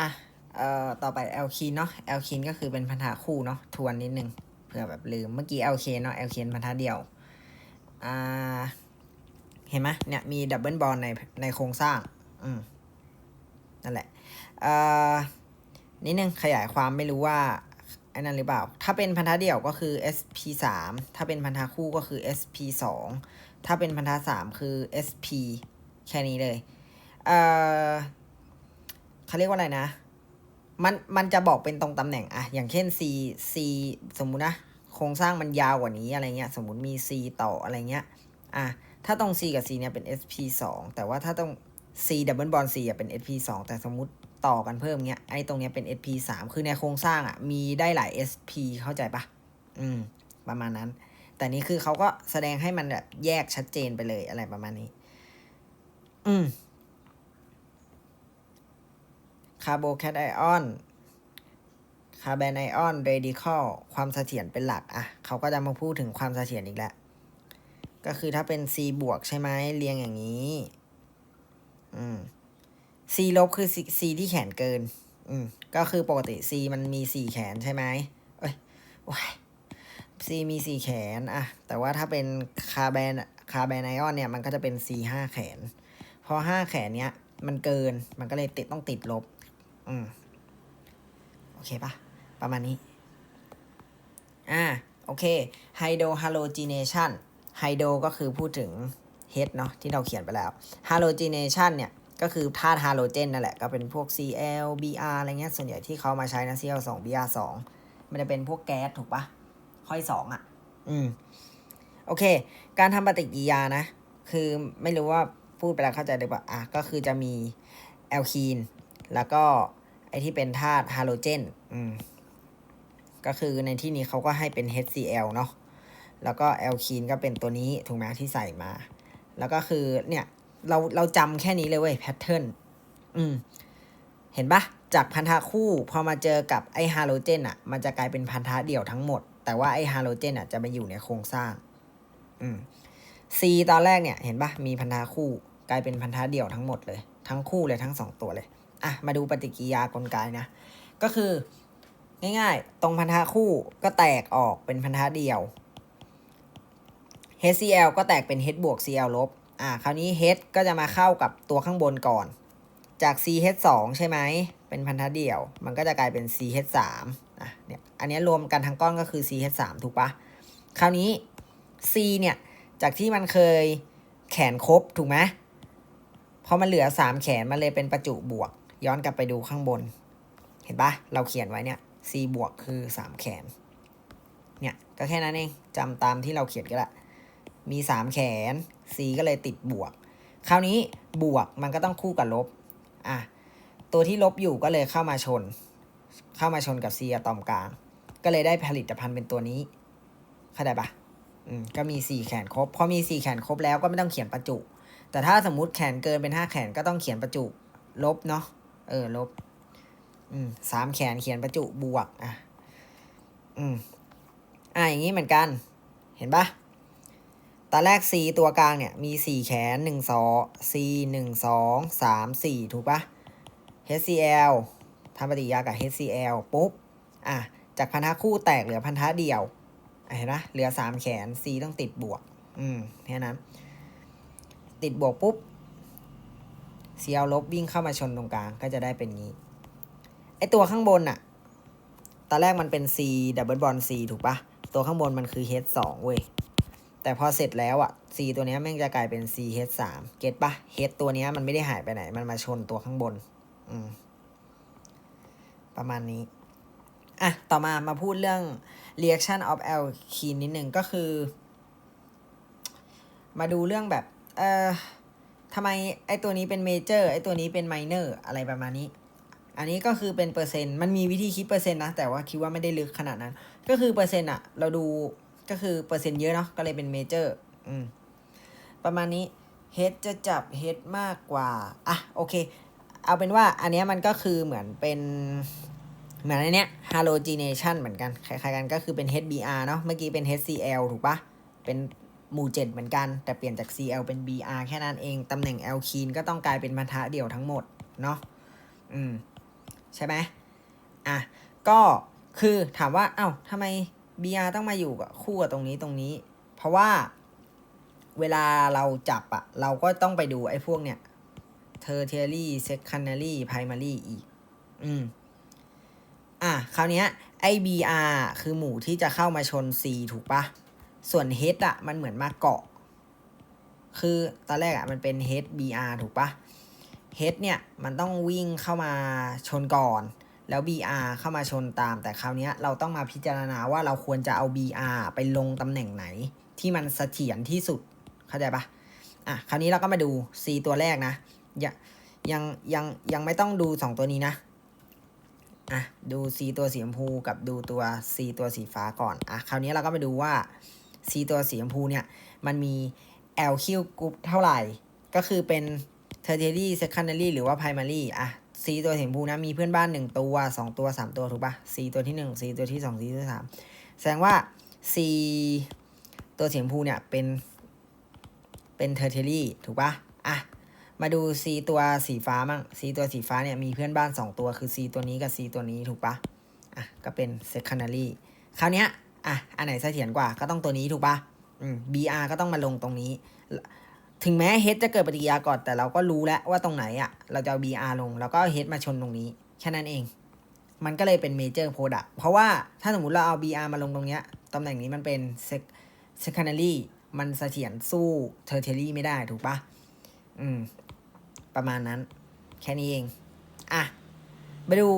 อะเอ่อต่อไปแอลคีนเนาะแอลคีนก็คือเป็นพันธะคู่เนาะทวนนิดนึงเผื่อแบบลืมเมื่อกี้แอลเคนเนาะแอลเคนพันธะเดียวอ่าเห็นไหมเนี่ยมีดับเบิลบอลในในโครงสร้างอืมนั่นแหละเอ่อนิดนึงขยายความไม่รู้ว่าไอ้นั่นหรือเปล่า ถ้าเป็นพันธะเดี่ยวก็คือ SP 3 ถ้าเป็นพันธะคู่ก็คือ SP 2 ถ้าเป็นพันธะ3คือ SP แค่นี้เลย เอ่อ เขาเรียกว่าอะไรนะ มันมันจะบอกเป็นตรงตำแหน่งอะอย่างเช่น C C สมมุตินะโครงสร้างมันยาวกว่านี้อะไรเงี้ย สมมุติมี C ต่ออะไรเงี้ยอะถ้าตรง C กับ C เนี่ยเป็น SP 2แต่ว่าถ้าตรง C ดับเบิลบอล C อะเป็น SP 2แต่สมมติต่อกันเพิ่มเงี้ยไอ้ตรงเนี้ยเป็น SP 3คือในโครงสร้างอะมีได้หลาย SP เข้าใจปะอืม ประมาณนั้น แต่นี้คือเขาก็แสดงให้มันแบบแยกชัดเจนไปเลยอะไรประมาณนี้ อืม คาร์โบแคทไอออนคาร์บอนไอออนเรดิคอลความเสถียรเป็นหลักอะเขาก็จะมาพูดถึงความเสถียรอีกแล้ว ก็คือถ้าเป็น C บวกใช่ไหมเรียงอย่างนี้ อืม C ลบคือ C, C ที่แขนเกิน อืม ก็คือปกติ C มันมีสี่แขนใช่ไหมเอ้ยว้าย C มีสี่แขนอะแต่ว่าถ้าเป็นคาร์บอนคาร์บอนไอออนเนี่ยมันก็จะเป็น C ห้าแขน พอห้าแขนเนี้ยมันเกินมันก็เลยติดต้องติดลบ อืม โอเคปะประมาณนี้ อ่า โอเคไฮโดรฮาโลจีเนชันไฮโดรก็คือพูดถึง H เนาะที่เราเขียนไปแล้วฮาโลจีเนชันเนี่ยก็คือธาตุฮาโลเจนนั่นแหละ ก็เป็นพวก Cl Br อะไรเงี้ย ส่วนใหญ่ที่เขามาใช้นะ Cl 2 Br 2 มันจะเป็นพวกแก๊สถูกปะค่อยสองอะ อืม โอเค การทำปฏิกิริยานะ คือไม่รู้ว่าพูดไปแล้วเข้าใจหรือเปล่าอะก็คือจะมีแอลคีน แล้วก็ไอที่เป็นธาตุฮาโลเจนอืมก็คือในที่นี้เขาก็ให้เป็น HCl เนาะแล้วก็แอลคีนก็เป็นตัวนี้ถูกไหมที่ใส่มา แล้วก็คือเนี่ยเราเราจำแค่นี้เลยเว้ยแพทเทิร์นอืมเห็นปะจากพันธะคู่พอมาเจอกับไอฮาโลเจนอะ มันจะกลายเป็นพันธะเดี่ยวทั้งหมด แต่ว่าไอฮาโลเจนอะจะไปอยู่ในโครงสร้าง อืม C ตอนแรกเนี่ย เห็นปะมีพันธะคู่ กลายเป็นพันธะเดี่ยวทั้งหมดเลย ทั้งคู่เลยทั้งสองตัวเลย อะมาดูปฏิกิริยากลไกนะ ก็คือ ง่ายๆ ตรงพันธะคู่ก็แตกออกเป็นพันธะเดี่ยว HCl ก็แตกเป็น H บวก Cl ลบอ่าคราวนี้ H ก็จะมาเข้ากับตัวข้างบนก่อน จาก CH2 ใช่ไหม เป็นพันธะเดี่ยว มันก็จะกลายเป็น CH3 อะเนี่ยอันนี้รวมกันทั้งก้อนก็คือ CH3 ถูกปะคราวนี้ C เนี่ย จากที่มันเคยแขนครบถูกไหมพอมันเหลือ 3 แขนมันเลยเป็นประจุบวก ย้อนกลับไปดูข้างบน เห็นปะเราเขียนไว้เนี่ย C บวกคือ 3 แขน เนี่ย ก็แค่นั้นเองจำตามที่เราเขียนก็ได้มี 3 แขน C ก็เลยติดบวก คราวนี้บวกมันก็ต้องคู่กับลบ อะ ตัวที่ลบอยู่ก็เลยเข้ามาชน เข้ามาชนกับ C อะตอมกลาง ก็เลยได้ผลิตภัณฑ์เป็นตัวนี้ เข้าใจปะอืม ก็มี 4 แขนครบ พอมี 4 แขนครบแล้วก็ไม่ต้องเขียนประจุ แต่ถ้าสมมุติแขนเกินเป็น 5 แขนก็ต้องเขียนประจุลบเนาะ เออ ลบ อืมสามแขนเขียนประจุบวก อะ อืม อะอย่างนี้เหมือนกัน เห็นปะตอนแรก C ตัวกลางเนี่ย มีสี่แขนหนึ่งสอง C หนึ่งสองสามสี่ถูกปะ HCl ทำปฏิกิริยากับ HCl ปุ๊บ อะ จากพันธะคู่แตกเหลือพันธะเดี่ยว เห็นปะเหลือสามแขน C ต้องติดบวก อืม แค่นั้น ติดบวกปุ๊บ Cl ลบวิ่งเข้ามาชนตรงกลางก็จะได้เป็นงี้ไอตัวข้างบนอะตอนแรกมันเป็น C ดับเบิลบอล C ถูกปะตัวข้างบนมันคือ H 2เว้ย แต่พอเสร็จแล้วอะ C ตัวนี้แม่งจะกลายเป็น C H 3เก็ตปะ H ตัวนี้มันไม่ได้หายไปไหน มันมาชนตัวข้างบน อืม ประมาณนี้ อะ ต่อมามาพูดเรื่อง reaction of alkene นิดหนึ่งก็คือ มาดูเรื่องแบบ เอ่อ ทำไมไอตัวนี้เป็นเมเจอร์ไอตัวนี้เป็นไมเนอร์อะไรประมาณนี้ อันนี้ก็คือเป็นเปอร์เซ็นต์ มันมีวิธีคิดเปอร์เซ็นต์นะ แต่ว่าคิดว่าไม่ได้ลึกขนาดนั้น ก็คือเปอร์เซ็นต์อะเราดูก็คือเปอร์เซ็นต์เยอะเนาะ ก็เลยเป็นเมเจอร์ อืม ประมาณนี้เฮดจะจับเฮดมากกว่า อะ โอเค เอาเป็นว่าอันนี้มันก็คือเหมือนเป็น เหมือนอันเนี้ย halogenation เหมือนกัน คล้ายๆกันก็คือเป็น HBr เนาะ เมื่อกี้เป็น HCl ถูกปะเป็น หมู่เจ็ดเหมือนกัน แต่เปลี่ยนจาก Cl เป็น Br แค่นั้นเอง ตำแหน่ง alkene ก็ต้องกลายเป็นพันธะเดี่ยวทั้งหมด เนาะอืม ใช่ไหมอะ ก็คือถามว่า เอ้าทำไม BR ต้องมาอยู่กับคู่กับตรงนี้ตรงนี้ เพราะว่าเวลาเราจับอะเราก็ต้องไปดูไอ้พวกเนี่ย tertiary secondary primary อีก อืม อะ คราวเนี้ยไอ้ BR คือหมู่ที่จะเข้ามาชน C ถูกปะ ส่วน H อะมันเหมือนมาเกาะ คือตอนแรกอะมันเป็น H BR ถูกปะ H เนี่ยมันต้องวิ่งเข้ามาชนก่อน แล้ว BR เข้ามาชนตาม แต่คราวนี้เราต้องมาพิจารณาว่าเราควรจะเอา BR ไปลงตำแหน่งไหน ที่มันเสถียรที่สุด เข้าใจปะอะ คราวนี้เราก็มาดู C ตัวแรกนะ ยังยังยังยังไม่ต้องดู 2 ตัวนี้นะอะดู C ตัวสีชมพูกับดูตัว C ตัวสีฟ้าก่อนอะคราวนี้เราก็มาดูว่า C ตัวสีชมพูเนี่ย มันมี LQ group เท่าไหร่ ก็คือเป็น tertiary secondary หรือว่า primary อะ C ตัวสีชมพูนะ มีเพื่อนบ้าน 1 ตัว 2 ตัว 3 ตัว ถูกปะ C ตัวที่ 1 C ตัวที่ 2 C ตัวที่3แสดงว่า C ตัวสีชมพูเนี่ย เป็น เป็น tertiary ถูกปะอะมาดู C ตัวสีฟ้ามั่ง C ตัวสีฟ้าเนี่ยมีเพื่อนบ้าน 2 ตัวคือ C ตัวนี้กับ C ตัวนี้ถูกปะอะก็เป็น secondary คราวเนี้ย อะ อันไหนเสถียรกว่าก็ต้องตัวนี้ถูกปะอืม BR ก็ต้องมาลงตรงนี้ ถึงแม้ H จะเกิดปฏิกิริยาก่อน แต่เราก็รู้แล้วว่าตรงไหนอะ เราจะเอา BR ลง แล้วก็ H มาชนตรงนี้ แค่นั้นเอง มันก็เลยเป็น major product เพราะว่าถ้าสมมติเราเอา BR มาลงตรงเนี้ยตำแหน่งนี้มันเป็น sec- secondary มันเสถียรสู้ tertiary ไม่ได้ถูกปะอืม ประมาณนั้น แค่นี้เอง อะ มาดู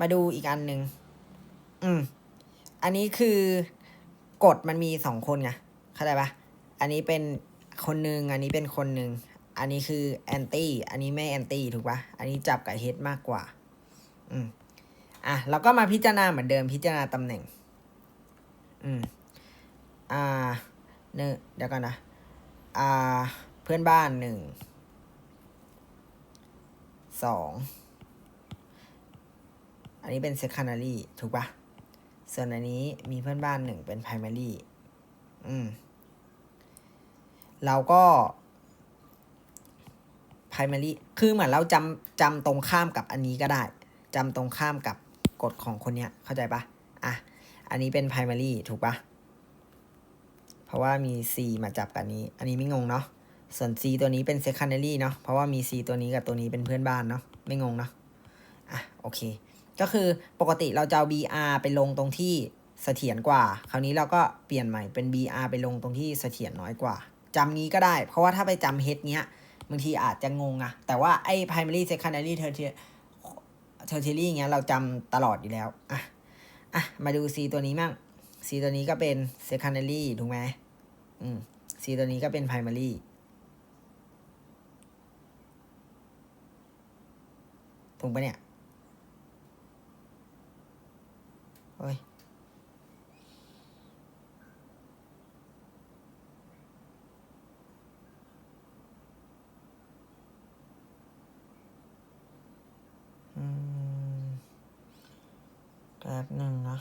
มาดูอีกอันหนึ่งอืม อันนี้คือกฎมันมีสองคนไงเข้าใจปะอันนี้เป็นคนหนึ่งอันนี้เป็นคนหนึ่งอันนี้คือแอนตี้อันนี้ไม่แอนตี้ถูกปะอันนี้จับกับเฮดมากกว่า อืมอะเราก็มาพิจารณาเหมือนเดิมพิจารณาตำแหน่ง อืม อ่าเนงเดี๋ยวก่อนนะ อ่า เพื่อนบ้านหนึ่ง สอง อันนี้เป็น secondary ถูกปะ ส่วนอันนี้มีเพื่อนบ้านหนึ่งเป็น primary อืม เราก็ primary คือเหมือนเราจำจำตรงข้ามกับอันนี้ก็ได้จำตรงข้ามกับกฎของคนเนี้ย เข้าใจปะอะ อันนี้เป็น primary ถูกปะเพราะว่ามี C มาจับกับนี้ อันนี้ไม่งงเนาะ ส่วน C ตัวนี้เป็น secondary เนาะ เพราะว่ามี C ตัวนี้กับตัวนี้เป็นเพื่อนบ้านเนาะ ไม่งงเนาะ อะ โอเค ก็คือปกติเราจะเอา BR ไปลงตรงที่เสถียรกว่า คราวนี้เราก็เปลี่ยนใหม่เป็น BR ไปลงตรงที่เสถียรน้อยกว่าจำงี้ก็ได้ เพราะว่าถ้าไปจำ H เนี้ยบางทีอาจจะงงอะแต่ว่าไอ้ primary secondary tertiary tertiary เงี้ยเราจำตลอดอยู่แล้วอะอะมาดู C ตัวนี้มั่ง C ตัวนี้ก็เป็น secondary ถูกไหมอืม C ตัวนี้ก็เป็น primary ถูกปะเนี่ย โอ้ยอืมแป๊บหนึ่งนะ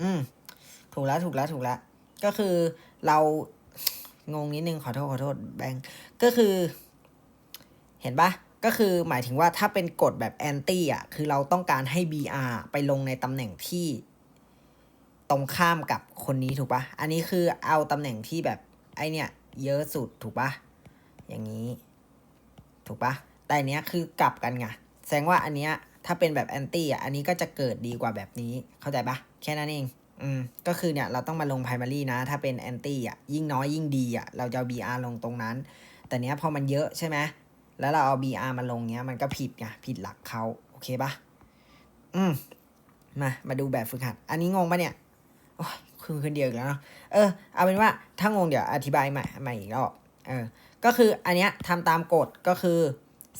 อืม ถูกแล้วถูกแล้วถูกแล้ว ก็คือเรางงนิดนึงขอโทษขอโทษแบงค์ก็คือ เห็นปะ ก็คือหมายถึงว่าถ้าเป็นกฎแบบแอนตี้อะคือเราต้องการให้ BR ไปลงในตำแหน่งที่ตรงข้ามกับคนนี้ถูกปะอันนี้คือเอาตำแหน่งที่แบบไอเนี่ยเยอะสุดถูกปะอย่างนี้ ถูกปะแต่อันเนี้ยคือกลับกันไงแสดงว่าอันเนี้ยถ้าเป็นแบบแอนตี้อะอันนี้ก็จะเกิดดีกว่าแบบนี้เข้าใจปะแค่นั้นเองอืมก็คือเนี่ยเราต้องมาลง primary นะ ถ้าเป็นแอนตี้อะยิ่งน้อยยิ่งดีอะเราจะเอา BR ลงตรงนั้น แต่เนี้ยพอมันเยอะใช่ไหม แล้วเราเอา BR มาลงเนี้ยมันก็ผิดไงผิดหลักเขาโอเคปะอืมมามาดูแบบฝึกหัด อันนี้งงปะเนี่ยโอ้ยคือคนเดียวอีกแล้วเนาะเออเอาเป็นว่าถ้างงเดี๋ยวอธิบายใหม่ใหม่อีกรอบเออก็คืออันเนี้ยทำตามกฎก็คือ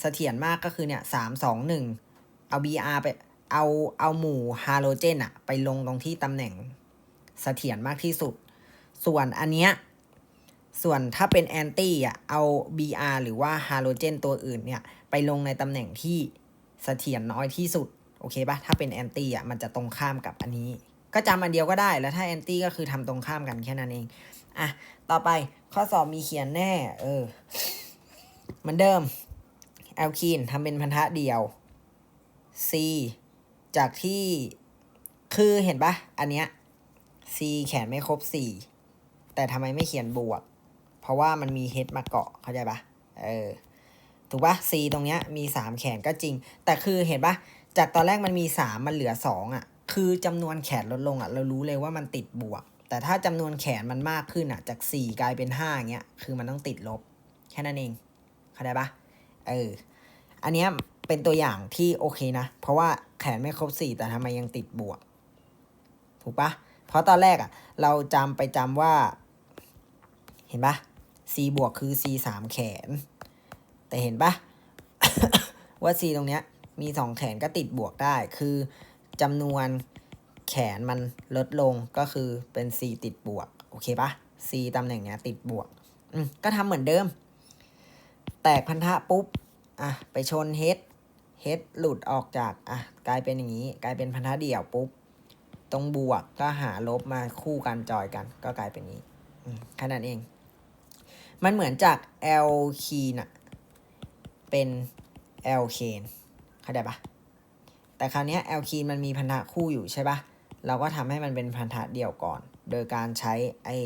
เสถียรมากก็คือเนี่ยสามสองหนึ่งเอา BR ไปเอาเอาหมู่ฮาโลเจนอะไปลงตรงที่ตำแหน่งเสถียรมากที่สุด ส่วนอันเนี้ย ส่วนถ้าเป็นแอนตี้อะเอา BR หรือว่าฮาโลเจนตัวอื่นเนี่ย ไปลงในตำแหน่งที่เสถียรน้อยที่สุด โอเคปะถ้าเป็นแอนตี้อะมันจะตรงข้ามกับอันนี้ ก็จำอันเดียวก็ได้ แล้วถ้าแอนตี้ก็คือทำตรงข้ามกันแค่นั้นเอง อะ ต่อไปข้อสอบมีเขียนแน่ เออ เหมือนเดิมแอลคีนทำเป็นพันธะเดียว C จากที่คือเห็นปะอันเนี้ย C แขนไม่ครบ 4 แต่ทำไมไม่เขียนบวก เพราะว่ามันมี H มาเกาะเข้าใจปะเออถูกปะ C ตรงเนี้ยมี 3 แขนก็จริง แต่คือเห็นปะจากตอนแรกมันมี 3 มันเหลือ 2อะ คือจำนวนแขนลดลงอะ เรารู้เลยว่ามันติดบวก แต่ถ้าจำนวนแขนมันมากขึ้นอะ จาก 4 กลายเป็น5อย่างเงี้ย คือมันต้องติดลบ แค่นั้นเอง เข้าใจปะเออ อันเนี้ยเป็นตัวอย่างที่โอเคนะ เพราะว่าแขนไม่ครบ 4 แต่ทำไมยังติดบวก ถูกปะเพราะตอนแรกอะ เราจำไปจำว่า เห็นปะ C บวกคือ C สามแขน แต่เห็นปะว่า C ตรงเนี้ยมีสองแขนก็ติดบวกได้ คือจำนวนแขนมันลดลงก็คือเป็น C ติดบวก โอเคปะ C ตำแหน่งเนี้ยติดบวก อืม ก็ทำเหมือนเดิม แตกพันธะปุ๊บ อะ ไปชน H H หลุดออกจาก อะ กลายเป็นอย่างนี้ กลายเป็นพันธะเดี่ยวปุ๊บ ตรงบวกก็หาลบมาคู่กันจอยกัน ก็กลายเป็นนี้อืมแค่นั้นเอง มันเหมือนจาก L คีนอะเป็น L เคนเข้าใจปะแต่คราวนี้ย L คีนมันมีพันธะคู่อยู่ใช่ปะเราก็ทำให้มันเป็นพันธะเดี่ยวก่อน โดยการใช้ไอ้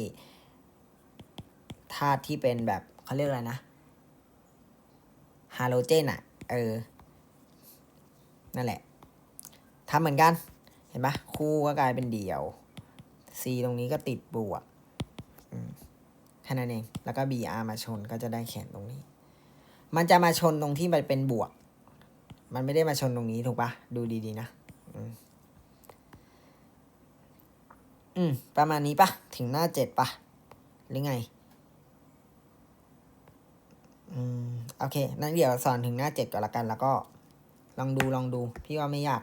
ธาตุที่เป็นแบบเขาเรียกอะไรนะฮาโลเจนอะเออ นั่นแหละทำเหมือนกัน เห็นปะคู่ก็กลายเป็นเดี่ยว C ตรงนี้ก็ติดบวก ค่นั้นเอง แล้วก็ BR มาชนก็จะได้แขนตรงนี้ มันจะมาชนตรงที่มันเป็นบวก มันไม่ได้มาชนตรงนี้ถูกปะดูดีๆนะ อืม ประมาณนี้ปะถึงหน้าเจ็ดปะหรือไง อืม โอเค นั่นเดี๋ยวสอนถึงหน้าเจ็ดก่อนละกัน แล้วก็ ลองดูลองดู พี่ว่าไม่ยาก